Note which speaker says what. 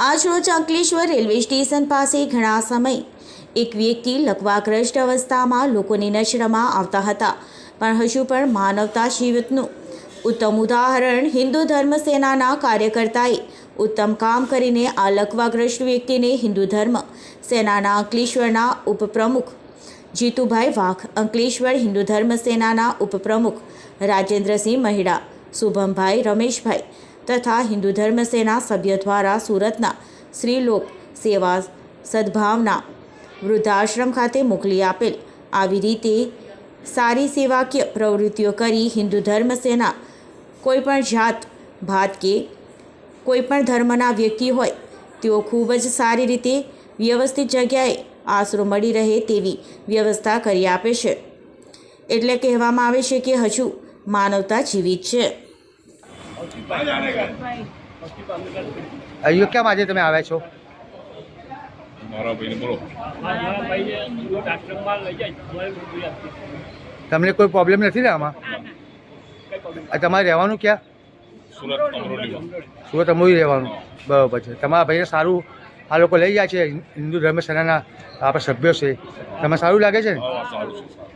Speaker 1: આજરોજ Ankleshwar railway station પાસે ઘણા સમય એક વ્યક્તિ લકવાગ્રસ્ત અવસ્થામાં લોકોની નજરમાં આવતા હતા. પણ હજુ પણ માનવતા શિવતનું ઉત્તમ ઉદાહરણ હિન્દુ ધર્મ સેનાના કાર્યકર્તાએ ઉત્તમ કામ કરીને આ લકવાગ્રસ્ત વ્યક્તિને હિન્દુ ધર્મ સેનાના અંકલેશ્વરના ઉપપ્રમુખ જીતુભાઈ વાઘ, અંકલેશ્વર હિન્દુ ધર્મ સેનાના ઉપપ્રમુખ રાજેન્દ્રસિંહ મહિડા, શુભમભાઈ રમેશભાઈ તથા હિન્દુ ધર્મ સેના સભ્ય દ્વારા સુરતના શ્રીલોક સેવા સદભાવના વૃદ્ધાશ્રમ ખાતે મોકલી આપેલ. આવી રીતે સારી સેવાકીય પ્રવૃત્તિઓ કરી હિન્દુ ધર્મ સેના કોઈપણ જાત, ભાત કે કોઈપણ ધર્મના વ્યક્તિ હોય, તેઓ ખૂબ જ સારી રીતે વ્યવસ્થિત જગ્યાએ આશરો મળી રહે તેવી વ્યવસ્થા કરી આપે છે. એટલે કહેવામાં આવે છે કે હજુ માનવતા જીવિત છે.
Speaker 2: અહીંયા કેમ આજે તમે આવ્યા છો?
Speaker 3: મારા ભાઈને બોલો.
Speaker 4: મારા ભાઈને આશ્રમમાં લઈ જાય તમારે બધું આપી.
Speaker 2: તમને કોઈ પ્રોબ્લેમ નથી ને આમાં? તમારે રહેવાનું ક્યાં?
Speaker 3: સુરત
Speaker 2: અમરોલી. રહેવાનું. બરાબર છે. તમારા ભાઈને સારું આ લોકો લઈ જાય છે. હિન્દુ ધર્મ સેનાના આપણા સભ્યો છે. તમે સારું લાગે છે ને?
Speaker 3: હા સારું છે સારું.